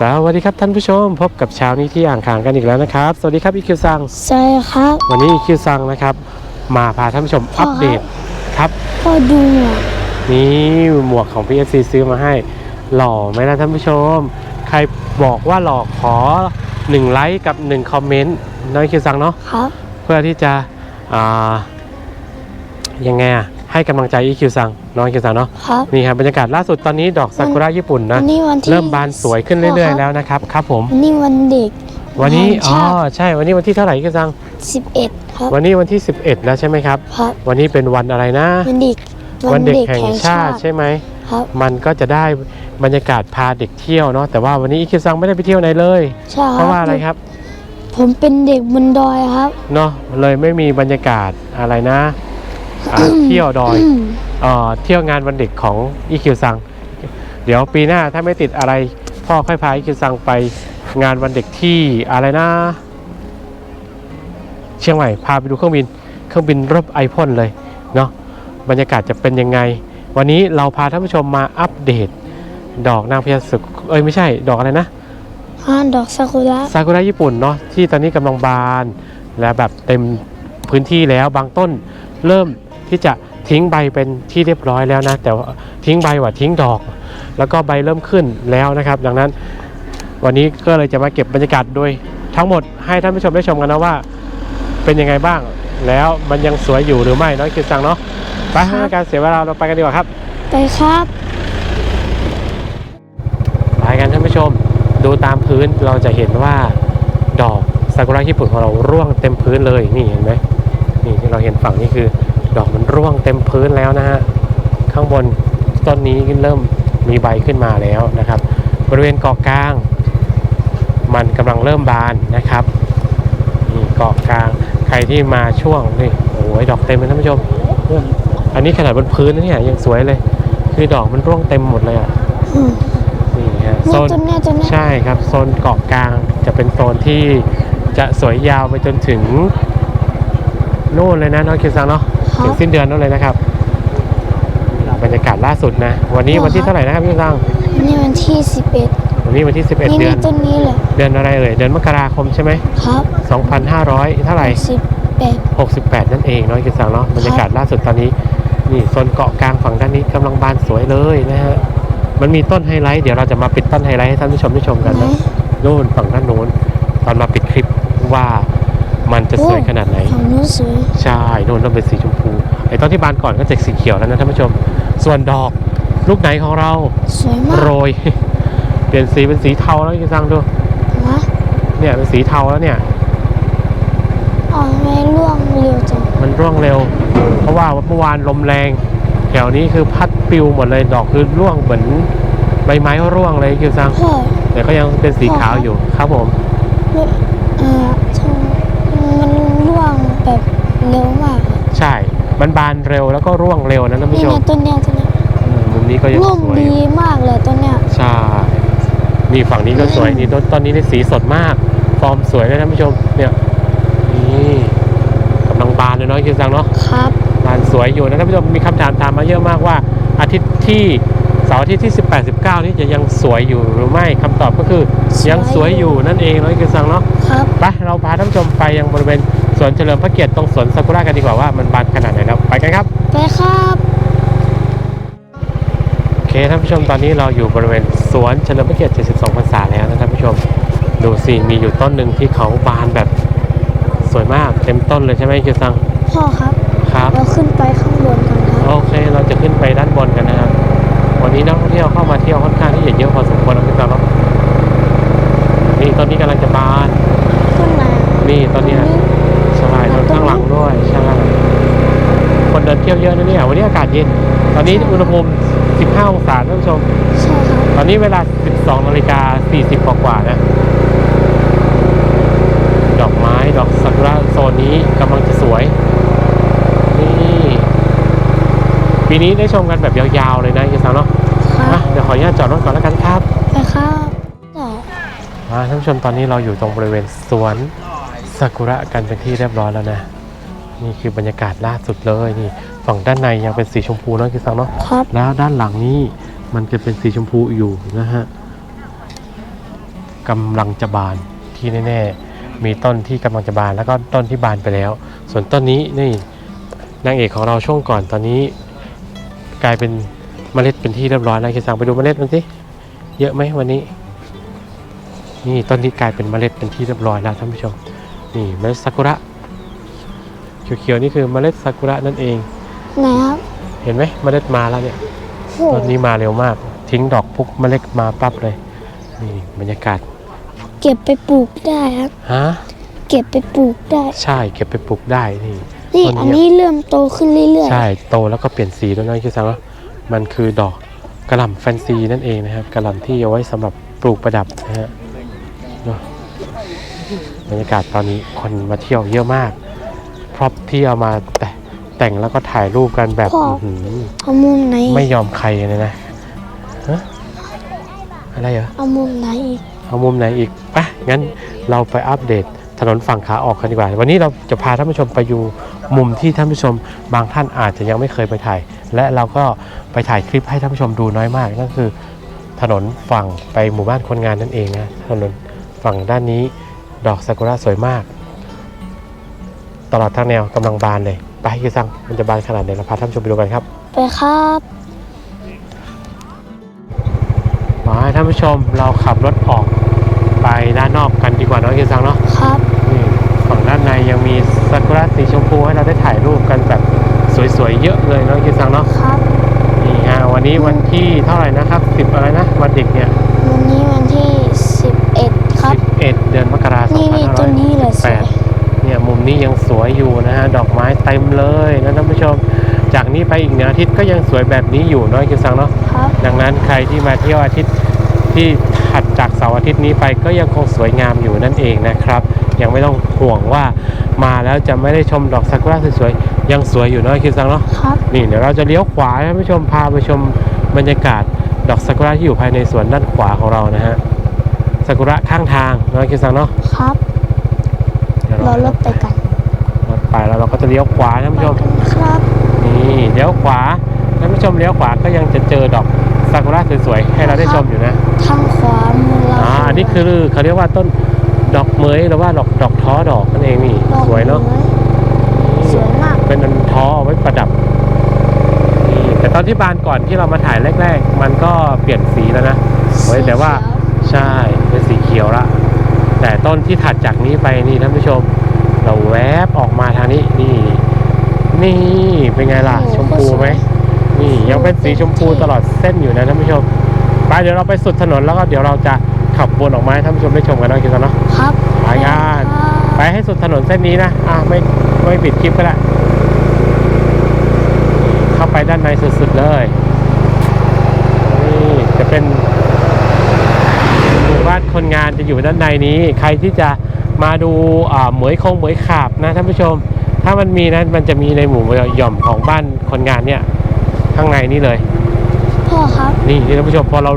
สวัสดีครับท่านผู้ชม พบกับเช้านี้ที่อ่างขางกันอีกแล้วนะครับ สวัสดีครับอีคิวซังใช่ครับ วันนี้อีคิวซังนะครับ มาพาท่านผู้ชมพ่ออัปเดตครับพ่อดูหมวกนี่หมวกของ PSC ซื้อมาให้ หล่อไหมนะท่านผู้ชม ใครบอกว่าหล่อขอ1ไลค์กับ1คอมเมนต์น้องอีคิวซังเนาะครับเพื่อที่จะอ่ายังไงอะ ให้กำลังใจอีคิวซังน้องอีคิวซังเนาะครับ นี่ครับบรรยากาศล่าสุดตอนนี้ดอกซากุระญี่ปุ่นนะวันนี้วันที่เริ่มบานสวยขึ้นเรื่อย ๆ แล้วนะครับครับผม วันนี้วันเด็กวันนี้แห่งอ๋อชาติใช่ วันนี้วันที่เท่าไหร่กันจัง11ครับวันนี้วันที่ 11 แล้วใช่ไหมครับ ครับวันนี้เป็นวันอะไรนะ วันเด็กวันเด็กแห่งชาติใช่ไหม ครับ มันก็จะได้บรรยากาศพาเด็กเที่ยวเนาะ แต่ว่าวันนี้อีคิวซังไม่ได้ไปเที่ยวไหนเลย ใช่คเพรับราะว่าอะไรครับ ผมเป็นเด็กบนดอยครับ เนาะ เลยไม่มีบรรยากาศอะไรนะ อ่าเที่ยวดอยเอ่อเที่ยวงานวันเด็กของอีคิวซัง เดี๋ยวปีหน้าถ้าไม่ติดอะไรพ่อค่อยพาอีคิวซังไปงานวันเด็กที่อะไรนะ เชียงใหม่พาไปดูเครื่องบิน เครื่องบินรบไอพ่นเลยเนาะบรรยากาศจะเป็นยังไง วันนี้เราพาท่านผู้ชมมาอัปเดต ดอกนางพญาเสือเอ้ยไม่ใช่ ดอกอะไรนะห้านดอกซากุระซากุระญี่ปุ่นเนาะที่ตอนนี้กำลังบาน และแบบเต็มพื้นที่แล้วบางต้นเริ่ม ที่จะทิ้งใบเป็นที่เรียบร้อยแล้วนะ แต่ว่าทิ้งใบว่าทิ้งดอก แล้วก็ใบเริ่มขึ้นแล้วนะครับ ดังนั้นวันนี้ก็เลยจะมาเก็บบรรยากาศโดยทั้งหมดให้ท่านผู้ชมได้ชมกันนะว่า เป็นยังไงบ้าง แล้วมันยังสวยอยู่หรือไม่น้อยคิดสั่งเนาะไปให้การเสียเวลาเราไปกันดีกว่าครับ ไปครับไปกันท่านผู้ชมดูตามพื้นเราจะเห็นว่าดอกซากุระญี่ปุ่นของเราร่วงเต็มพื้นเลยนี่เห็นไหมนี่ที่เราเห็นฝั่งนี้คือ ดอกมันร่วงเต็มพื้นแล้วนะฮะข้างบนต้นนี้เริ่มมีใบขึ้นมาแล้วนะครับ บริเวณเกาะกลาง มันกำลังเริ่มบานนะครับนี่เกาะกลางใครที่มาช่วงนี่โอ้ยดอกเต็มเลยท่านผู้ชมเนี่ยอันนี้ขนาดบนพื้นนะเนี่ยยังสวยเลย คือดอกมันร่วงเต็มหมดเลยอะอืมนี่ฮะโซเนี่ยนตัวเนี้ยตัวเนี้ยใช่ครับโซนเกาะกลางจะเป็นโซนที่จะสวยยาวไปจนถึงนู่นเลยนะน้องคิวซังเนาะครั ถึบงสิ้นเดือนนู่นเลยนะครับ บรรยากาศล่าสุดนะ วันนี้อ๋อวันที่ครับเท่าไหร่นะครับพี่ซังวันนี้วันที่ 11 วันนี้วันที่ 11นี่เดืนี่อนต้นนี้แหละเดือนอะไรเอ่ยเดือนมกราคมใช่ไหมครับ2,500 เท่าไหร่18 68 นั่นเองน้องคิวซังเนาะบรรยากาศล่าสุดตอนนี้นี่โซนเกาะกลางฝั่งด้านนี้กำลังบานสวยเลยนะฮะมันมีต้นไฮไลท์เดี๋ยวเราจะมาปิดต้นไฮไลท์ให้ท่านผู้ชมได้ชมกันไหนนะนู่นฝั่งด้านโน้นตอนมาปิดคลิปว่า มันจะสวยโอ้ขนาดไหนฝั่งนู้นสวยใช่โน่นต้องเป็นสีชมพูไอ้ตอนที่บานก่อนก็จะสีเขียวแล้วนะท่านผู้ชม ส่วนดอกลูกไหนของเราสวยมากโรย เปลี่ยนสีเป็นสีเทาแล้วคุณซังดูนะเนี่ยเป็นสีเทาแล้วเนี่ยอ๋อไม่ร่วงเร็วจังมันร่วงเร็ว เพราะว่าเมื่อวานลมแรงแถวนี้คือพัดปลิวหมดเลยดอกคือร่วงเหมือนใบไม้ร่วงเลยคิวซังพ่อแต่ก็ยังเป็นสีขาวอยู่ครับผม แบบเร็วมากอะใช่ มันบานเร็วแล้วก็ร่วงเร็วนะท่านผู้นี่ชมไงต้นเนี้ยต้นเนี้ยอืมมุมนี้ก็ยังร่วงสวยอดียู่มากเลยต้นเนี้ย ใช่นี่ฝั่งนี้ก็สวยอืมนี่ต้นตอนนี้นี่สีสดมาก ฟอร์มสวยเลยท่านผู้ชม เนี่ยนี่กำลังบานเลยเนาะคิวซังเนาะ ครับบานสวยอยู่นะท่านผู้ชมมีคำถามถามมาเยอะมากว่า อาทิตย์ที่เสาร์อาทิตย์ที่ 18 19 นี้จะยังสวยอยู่หรือไม่คำตอบก็คือสวยยังสวยอยู่นั่นเองเนาะคิวซังเนาะครับ ไปเราพาท่านผู้ชมไปยังบริเวณ สวนเฉลิมพระเกียรติตรงสวนซากุระกันดีกว่าว่ามันบานขนาดไหนแล้วไปกันครับ ไปครับโอเคท่านผู้ชมตอนนี้เราอยู่บริเวณสวนเฉลิมพระเกียรติ 72 พรรษาแล้วนะท่านผู้ชมดูสิมีอยู่ต้นหนึ่งที่เขาบานแบบสวยมากเต็มต้นเลยใช่ไหมคิวซังพ่อครับครับเราขึ้นไปข้างบนกันครับโอเค เราจะขึ้นไปด้านบนกันนะครับวันนี้นักท่องเที่ยวเข้ามาเที่ยวค่อนข้างที่จะเยอะพอสมควรนะคิวซังเนาะนี่ต้นนี้กำลังจะบานขึ้นมานี่ต้นเนี้ยใช่ต้นข้าง หลังด้วยใช่คนเดินเที่ยวเยอะนะเนี่ยวันนี้อากาศเย็น ตอนนี้อุณหภูมิ 15 องศาท่านผู้ชม ใช่ครับตอนนี้เวลา 12นาฬิกา40กว่ากว่าๆนะ ดอกไม้ดอกซากุระโซนนี้กำลังจะสวย นี่ปีนี้ได้ชมกันแบบยาวๆเลยนะยี่สาวเนาะครัอะบเดี๋ยวขออนุญาตจอดรถก่อนแล้วกันครับไปครับต่ออ่าท่านผู้ชมตอนนี้เราอยู่ตรงบริเวณสวนซากุระกันเป็นที่เรียบร้อยแล้วนะ นี่คือบรรยากาศล่าสุดเลยนี่ฝั่งด้านในยังเป็นสีชมพูเนาะยี่สาวเนาะครับ แล้วด้านหลังนี้มันจะเป็นสีชมพูอยู่นะฮะกำลังจะบานที่แน่ๆมีต้นที่กำลังจะบานแล้วก็ต้นที่บานไปแล้ว ส่วนต้นนี้นี่นางเอกของเราช่วงก่อนตอนนี้ กลายเป็นเมล็ดเป็นที่เรียบร้อยแล้วคิดสั่งไปดูเมล็ดมันสิเยอะไหมวันนี้ นี่ต้นนี้กลายเป็นเมล็ดเป็นที่เรียบร้อยแล้วท่านผู้ชมนี่เมล็ดซากุระ เขียวๆนี่คือเมล็ดซากุระนั่นเอง ไหนครับ เห็นไหมเมล็ดมาแล้วเนี่ยโหต้นนี้มาเร็วมาก ทิ้งดอกปุ๊บเมล็ดมาปั๊บเลยนี่บรรยากาศเก็บไปปลูกได้ครับ ฮะเก็บไปปลูกได้ใช่เก็บไปปลูกได้นี่นี่ต้นเนี้ยอันนี้เริ่มโตขึ้นเรื่อยใช่โตแล้วก็เปลี่ยนสีแล้วนะคือสังว่ามันคือดอกกระหล่ำแฟนซีนั่นเองนะครับกระหล่ำที่เอาไว้สำหรับปลูกประดับนะฮะเนอะบรรยากาศตอนนี้คนมาเที่ยวเยอะมาก พร็อพที่เอามาแต่แต่งแล้วก็ถ่ายรูปกันแบบอื้อหือๆเอามุมไหนไม่ยอมใครเลยนะฮะอะไรเหรอ เอามุมไหนอีกเอามุมไหนอีกไปะงั้นเราไปอัปเดตถนนฝั่งขาออกกันดีกว่า วันนี้เราจะพาท่านผู้ชมไปอยู่มุมที่ท่านผู้ชม บางท่านอาจจะยังไม่เคยไปถ่าย และเราก็ไปถ่ายคลิปให้ท่านผู้ชมดูน้อยมาก นั่นคือ ถนนฝั่งไปหมู่บ้านคนงานนั่นเองนะถนนฝั่งด้านนี้ดอกซากุระสวยมาก ตลอดทางแนวกำลังบานเลย ไปคือสั่งมันจะบานขนาดไหนเราพาท่านผู้ชมไปดูกันครับ ไปครับมาให้ท่านผู้ชมเราขับรถออกไปด้านนอกกันดีกว่าเนาะคือสั่งเนาะครับนี่ฝั่งด้านในยังมีซากุระสีชมพูให้เราได้ถ่ายรูปกันแบบสวยๆเยอะเลยเนาะคิดซังเนาะครับนี่ฮะวันนี้วันที่เท่าไหร่นะครับสิบอะไรนะวันเด็กเนี่ยวันนี้วันที่11ครับสิบเอ็ดเดือนมกราคมนี่นี่ตัวนี้เลยสแปวยด เนี่ยมุมนี้ยังสวยอยู่นะฮะดอกไม้เต็มเลยนะท่านผู้ชม จากนี้ไปอีกหนึ่งอาทิตย์ก็ยังสวยแบบนี้อยู่เนาะคิดซังเนาะครับดังนั้นใครที่มาเที่ยวอาทิตย์ที่ถัดจากเสาร์อาทิตย์นี้ไปก็ยังคงสวยงามอยู่นั่นเองนะครับ ยังไม่ต้องห่วงว่ามาแล้วจะไม่ได้ชมดอกซากุระสวยๆยังสวยอยู่เนาะคิดซังเนาะครับนี่เดี๋ยวเราจะเลี้ยวขวาให้ท่านผู้ชมพาไปชมบรรยากาศดอกซากุระที่อยู่ภายในสวนด้านขวาของเรานะฮะซากุระข้างทางเนาะคิดซังเนาะครับ เดี๋ยวรอรถไปกันรถไปแล้วเราก็จะเลี้ยวขวาท่านไปผู้ชมกันครับนี่เลี้ยวขวาท่านผู้ชมเลี้ยวขวาก็ยังจะเจอดอกซากุระสวยๆให้เราได้ชมอยู่นะทางขวามือเราอ่าอันนี้คือเขาเรียกว่าต้นดอกเหมยหรือว่าดอกดอกท้อดอกนั่นเองนี่ดอกสวยเนาะไม้สวยมากเป็นอันท้อเอาไว้ประดับนี่แต่ตอนที่บานก่อนที่เรามาถ่ายแรก ๆ มันก็เปลี่ยนสีแล้วนะเฮ้ยแต่ว่าใช่เป็นสีเขียวละ แต่ต้นที่ถัดจากนี้ไปนี่ท่านผู้ชม เราแวบออกมาทางนี้นี่ นี่เป็นไงล่ะ ชมพูไหมนี่ยังเป็นสีชมพูตลอดเส้นอยู่นะท่านผู้ชมไปเดี๋ยวเราไปสุดถนนแล้วก็เดี๋ยวเราจะขับวนออกมาให้ท่านผู้ชมได้ชมกันเนาะกินกันเนาะครับไปกันไปให้สุดถนนเส้นนี้นะอะไม่ไม่ปิดคลิปก็ได้เข้าไปด้านในสุดๆเลยนี่จะเป็นหมู่บ้านคนงานจะอยู่ด้านในนี้ ใครที่จะมาดูอ่าเหมยคงเหมยขาบนะท่านผู้ชม ถ้ามันมีนะมันจะมีในหมู่หย่อมของบ้านคนงานเนี่ยข้างในนี่เลยพ่อครับนี่นี่ท่านผู้ชมพอเรา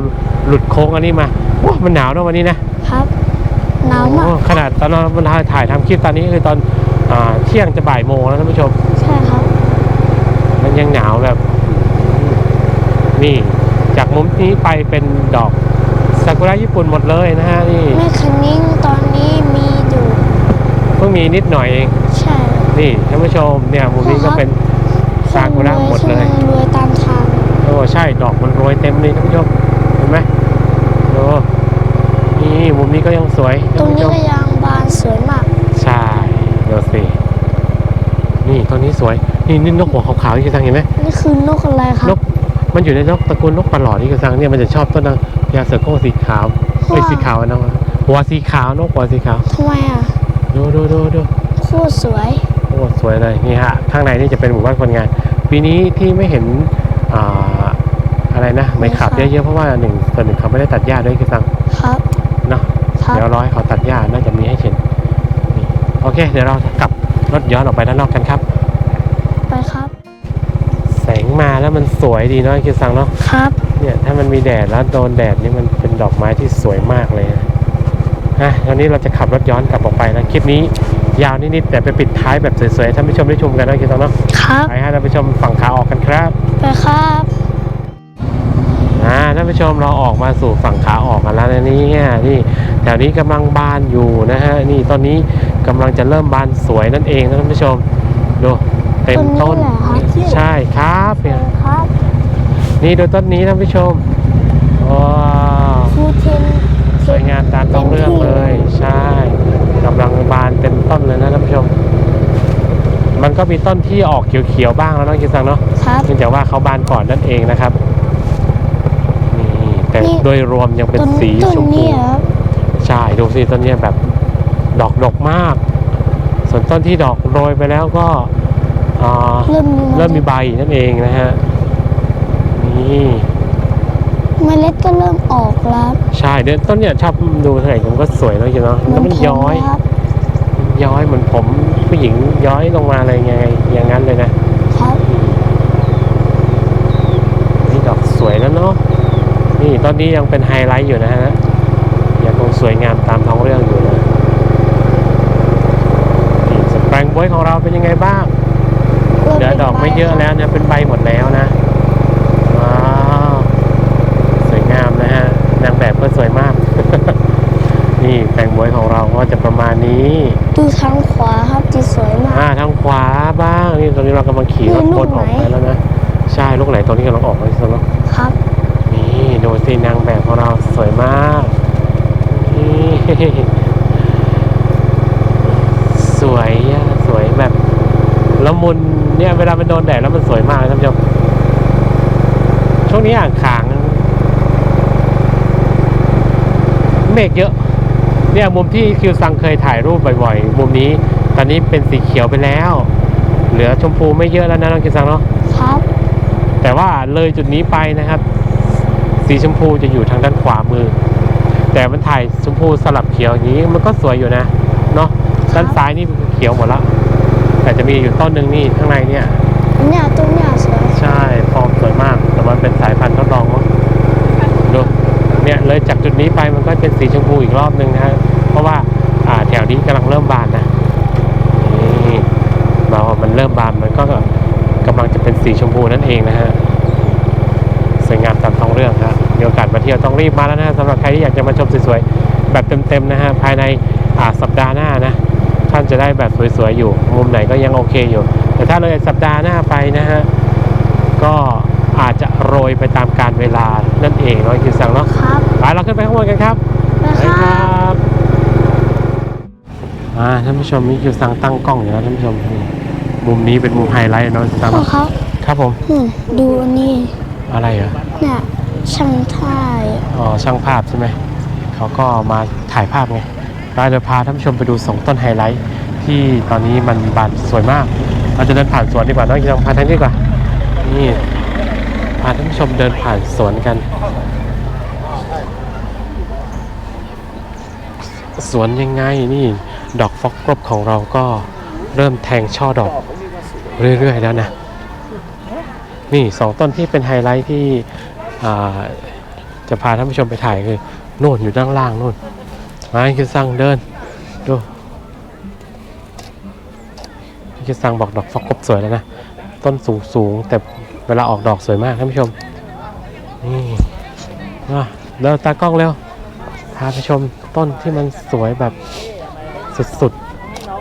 หลุดโค้งอันนี้มาว้ามันหนาวนะวันนี้นะครับหนาวมากโอ้ขนาดตอนเราถ่ายทำคลิปตอนนี้คือตอนอ่าเที่ยงจะบ่ายโมงแล้วท่านผู้ชมใช่ครับ มันยังหนาวแบบ นี่จากมุมนี้ไปเป็นดอกซา กุระญี่ปุ่นหมดเลยนะฮะนี่แม่คันนิ้งตอนนี้มีอยู่เพิ่งมีนิดหน่อยเองใช่นี่ท่านผู้ชมเนี่ยมุมนี้ก็เป็นซากุระหมดเลยรวยตามทางโอ้ใช่ดอกมันโรยเต็มเลยท่านผู้ชมเห็นไหมโอ้นี่มุมนี้ก็ยังสวยตรท่านงผู้นี้ชมก็ยังบานสวยมากใช่เดี๋ยวสินี่ต้นนี้สวยนี่นี่นกหัวขาวๆที่กระซังเห็นไหมนี่คือนกอะไรครันบก มันอยู่ในนกตระกูลนกปลาหลอดที่กระซังเนี่ยมันจะชอบต้นนางยาเสือโคร่งสีขาวเอ้ยว้าวสีขาวนะวะหัวสีขาวนกหัวสีขาวทำไมอะดูดูดูดูโคตรสวยโอ้สวยเลยนี่ฮะข้างในนี่จะเป็นหมู่บ้านคนงาน ปีนี้ที่ไม่เห็นอ่าอะไรนะไม่ขับไม่ขับเยอะๆเพราะว่าหนึ่งส่วนหนึ่งเขาไม่ได้ตัดหญ้าด้วยกระซังครับเนาะครับเดี๋ยวรอให้เขาตัดหญ้าน่าจะมีให้เห็นนี่โอเค เดี๋ยวเรากลับรถย้อนออกไปด้านนอกกันครับไปครับแส งมาแล้วมันสวยดีเนาะคิดซังเนาะครับ เนี่ยถ้ามันมีแดดแล้วโดนแดดนี่มันเป็นดอกไม้ที่สวยมากเลยนะฮะตอนนี้เราจะขับรถย้อนกลับออกไปนะคลิปนี้ยาวนิดๆแต่ไปปิดท้ายแบบสวยๆให้ท่านผู้ชมได้ชมกันนะคิดซังเนาะครับไปให้ท่านผู้ชมฝั่งขาออกกันครับไปครับอ่าท่านผู้ชมเราออกมาสู่ฝั่งขาออกกันแล้วนะเนี่ยนี่แถวนี้กำลังบานอยู่นะฮะนี่ตอนนี้กำลังจะเริ่มบานสวยนั่นเองนะท่านผู้ชมดูเต็มต้นต้นนี้เหรอคะใช่ครับเนี่ยครับนี่ดูต้นนี้ท่านผู้ชมว้าวฟูเทนสวยงามตามต้องเรื่องเลย ใช่กำลังบานเต็มต้นเลยนะท่านผู้ชม มันก็มีต้นที่ออกเขียวๆบ้างแล้วเนาะกิซังเนาะครับเนื่องจากว่าเขาบานก่อนนั่นเองนะครับนี่แต่นี่โดยรวมยังเป็นต้นสีต้นชมพูนี้เหรอครับใช่ดูสิต้นเนี้ยแบบดอกดกมาก ส่วนต้นที่ดอกโรยไปแล้วก็อ่า เริ่มมีเริ่มมีใบนั่นเองนะฮะนี่เมล็ดก็เริ่มออกแล้วครับใช่เดี๋ยวต้นเนี่ยชอบดูเท่าไหร่ผมก็สวยแล้วอยู่เนาะแล้วมันย้อยผมครับย้อยเหมือนผมผู้หญิงย้อยลงมาอะไรไงอย่างนั้นเลยนะครับนี่ดอกสวยแล้วเนาะนี่ต้นนี้ยังเป็นไฮไลท์อยู่นะฮะยังคงสวยงามตามท้องเรื่องอยู่นะนี่สแปรงบวยของเราเป็นยังไงบ้างริ่เห ลือดอกไม่เยอะแล้วนะเป็นใบหมดแล้วนะว้าวสวยงามนะฮะนางแบบก็สวยมาก นี่แปรงบวยของเราก็จะประมาณนี้ดูทางขวาครับจีสวยมากอ่าทางขวาบ้างนี่ตอนนี้เรากำลังขี่รถนี่บลูนกออกไหนไปแล้วนะใช่ลูกไหนตอนนี้กำลังออกไปสำหรับครับ นี่ดูสินางแบบของเราสวยมากนี่สวยอะสวยแบบ ละมุนเนี่ยเวลามันโดนแดดแล้วมันสวยมากเลยท่านผู้ชมช่วงนี้อ่างขางเมฆเยอะ เนี่ยมุมที่คิวซังเคยถ่ายรูปบ่อยๆ มุมนี้ ตอนนี้เป็นสีเขียวไปแล้ว เหลือชมพูไม่เยอะแล้วนะน้องคิวซังเนาะครับ แต่ว่าเลยจุดนี้ไปนะครับ สีชมพูจะอยู่ทางด้านขวามือ แต่มันถ่ายชมพูสลับเขียวอย่างนี้มันก็สวยอยู่นะเนาะด้านซ้ายนี่เขียวหมดละ แต่จะมีอยู่ต้นหนึ่งนี่ข้างในเนี่ยเนี่ยต้นเนี่ยสวยใช่ฟอร์มสวยมาก แต่มันเป็นสายพันธุ์ทดลองมั้งดูเนี่ยเลยจากจุดนี้ไปมันก็เป็นสีชมพูอีกรอบหนึ่งนะฮะเพราะว่าอ่าแถวนี้กำลังเริ่มบานนะนี่เรามันเริ่มบานมันก็กำลังจะเป็นสีชมพูนั่นเองนะฮะสวยงามตามท้องเรื่องครับมีโอกาสมาเที่ยวต้องรีบมาแล้วนะฮะสำหรับใครที่อยากจะมาชมสวยๆแบบเต็มๆนะฮะภายในอ่าสัปดาห์หน้านะท่านจะได้แบบสวยๆอยู่ มุมไหนก็ยังโอเคอยู่ แต่ถ้าเลยสัปดาห์หน้าไปนะฮะ ก็อาจจะโรยไปตามการเวลานั่นเองเนาะคิวสั่งเนาะครับไปเราขึ้นไปข้างบนกันครับนะไปคครัรับบอ่าท่านผู้ชมนี่คิวสั่งตั้งกล้องอยู่นะท่านผู้ชมนี่มุมนี้เป็นมุมไฮไลท์เนาะสั่งพ่อครับครับผมอืมดูอันนี้อะไรเหรอเนี่ยช่างท่ายอ๋อช่างภาพใช่ไหมเขาก็มาถ่ายภาพไงเราจะพาท่านผู้ชมไปดูสองต้นไฮไลท์ ที่ตอนนี้มันบานสวยมาก เราจะเดินผ่านสวนดีกว่าน้องคิวสั่งพาท่านดีกว่า นี่พาท่านผู้ชมเดินผ่านสวนกัน สวนยังไงนี่ดอกฟอกกรบของเราก็เริ่มแทงช่อดอกเรื่อยๆแล้วนะ นี่สองต้นที่เป็นไฮไลท์ที่จะพาท่านผู้ชมไปถ่ายคือโน่นอยู่ด้านล่างโน่นมาคือสั่งเดินดู คือสั่งบอกดอกฟอกกบสวยแล้วนะ ต้นสูงสูงแต่เวลาออกดอกสวยมากท่านผู้ชม นี่เดินตากล้องเร็ว พาไปชมต้นที่มันสวยแบบสุด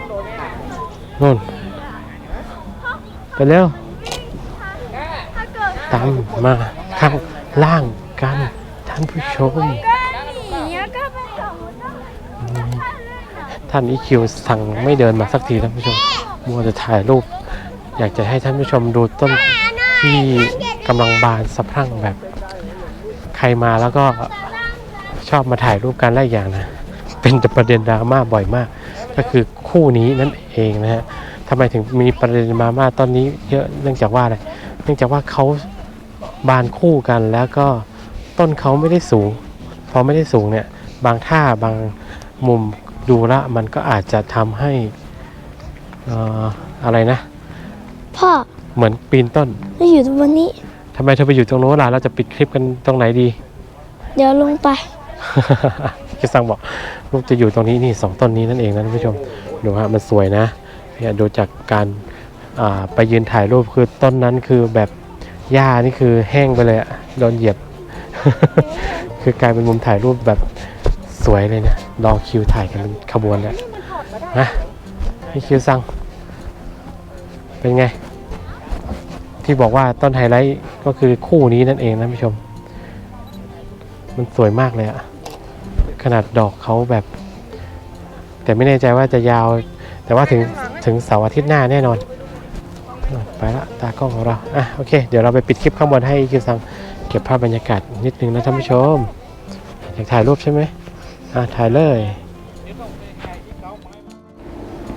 ๆนู่น ไปเร็ว ตามมาข้างล่างกันท่านผู้ชม ท่านอีคิวสั่งไม่เดินมาสักทีท่านผู้ชม มัวจะถ่ายรูป อยากจะให้ท่านผู้ชมดูต้นที่กำลังบานสะพรั่งแบบ ใครมาแล้วก็ชอบมาถ่ายรูปกันและอีกอย่างนะเป็นประเด็นดราม่าบ่อยมาก ก็คือคู่นี้นั่นเองนะฮะทำไมถึงมีประเด็นดราม่าตอนนี้เยอะเนื่องจากว่าอะไรเนื่องจากว่าเขาบานคู่กันแล้วก็ต้นเขาไม่ได้สูงพอไม่ได้สูงเนี่ยบางท่าบางมุมดูละมันก็อาจจะทำให้ อ่ออะไรนะ พ่อเหมือนปีนต้นไม่อยู่ตรงวันนี้ ทำไมเธอไปอยู่ตรงโน้นล่ะเราจะปิดคลิปกันตรงไหนดี เดี๋ยวลงไป คิดซังบอกลูกจะอยู่ตรงนี้นี่สองต้นนี้นั่นเองนะท่านผู้ชมดูฮะมันสวยนะเนี่ยดูจากการอ่าไปยืนถ่ายรูปคือต้นนั้นคือแบบหญ้านี่คือแห้งไปเลยอะโดนเหยียบ คือกลายเป็นมุมถ่ายรูปแบบสวยเลยนะรอคิวถ่ายกันเป็นขบวนแล้วนะนี่คิวสั่ง เป็นไง ที่บอกว่าต้นไฮไลท์ก็คือคู่นี้นั่นเองนะผู้ชม มันสวยมากเลยอะขนาดดอกเขาแบบ แต่ไม่แน่ใจว่าจะยาว แต่ว่าถึงถึงเสาร์อาทิตย์หน้าแน่นอน ไปละตากล้องของเราอะโอเค เดี๋ยวเราไปปิดคลิปข้างบนให้คิวซังเก็บภาพบรรยากาศนิดนึงนะท่านผู้ชม อยากถ่ายรูปใช่ไหมอะถ่ายเลย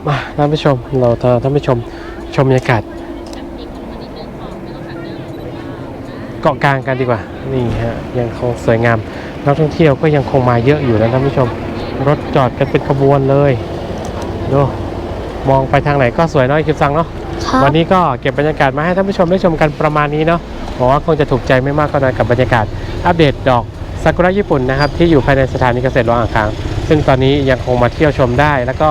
มาท่านผู้ชม เราท่านผู้ชม ชมบรรยากาศเกาะกลางกันดีกว่า นี่ฮะยังคงสวยงาม นักท่องเที่ยวก็ยังคงมาเยอะอยู่นะท่านผู้ชม รถจอดกันเป็นขบวนเลยดูมองไปทางไหนก็สวยเน้อยคิดซังเนาะครับวันนี้ก็เก็บบรรยากาศมาให้ท่านผู้ชมได้ชมกันประมาณนี้เนาะหวังว่าคงจะถูกใจไม่มากก็น้อยกับบรรยากาศ อัปเดตดอกซากุระญี่ปุ่นนะครับที่อยู่ภายในสถานีเกษตรวังอ่างคาง ซึ่งตอนนี้ยังคงมาเที่ยวชมได้ แล้วก็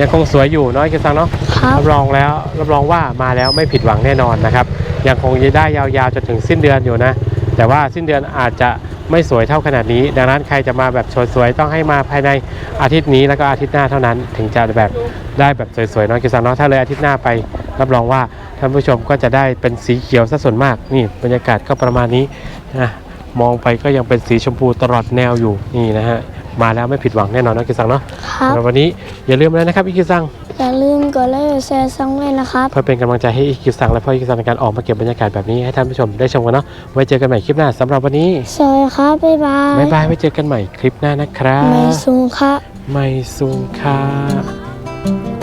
ยังคงสวยอยู่เน้อยคิดซังเนาะ ครับรับรองแล้วรับรองว่ามาแล้วไม่ผิดหวังแน่นอนนะครับ ยังคงจะได้ยาวๆจนถึงสิ้นเดือนอยู่นะ แต่ว่าสิ้นเดือนอาจจะไม่สวยเท่าขนาดนี้ ดังนั้นใครจะมาแบบสวยๆต้องให้มาภายในอาทิตย์นี้แล้วก็อาทิตย์หน้าเท่านั้น ถึงจะแบบได้แบบสวยๆเน้อยกิซังเนาะถ้าเลยอาทิตย์หน้าไป รับรองว่าท่านผู้ชมก็จะได้เป็นสีเขียวซะส่วนมากนี่บรรยากาศก็ประมาณนี้นะมองไปก็ยังเป็นสีชมพูตลอดแนวอยู่นี่นะฮะ มาแล้วไม่ผิดหวังแน่นอนเน้อยกิซังเนาะครับ สำหรับวันนี้อย่าลืมเลยนะครับอีกิซังอย่าลืมกดไลค์กดแชร์ซังด้วยนะครับ เพื่อเป็นกำลังใจให้อีคิวซังและพ่ออีคิวซังในการออกมาเก็บบรรยากาศแบบนี้ให้ท่านผู้ชมได้ชมกันเนาะไว้เจอกันใหม่คลิปหน้าสำหรับวันนี้สวัสดีครับ บ๊ายบายบ๊ายบายไว้เจอกันใหม่คลิปหน้านะครับ ไม่สูงครับ ไม่สูงค่ะ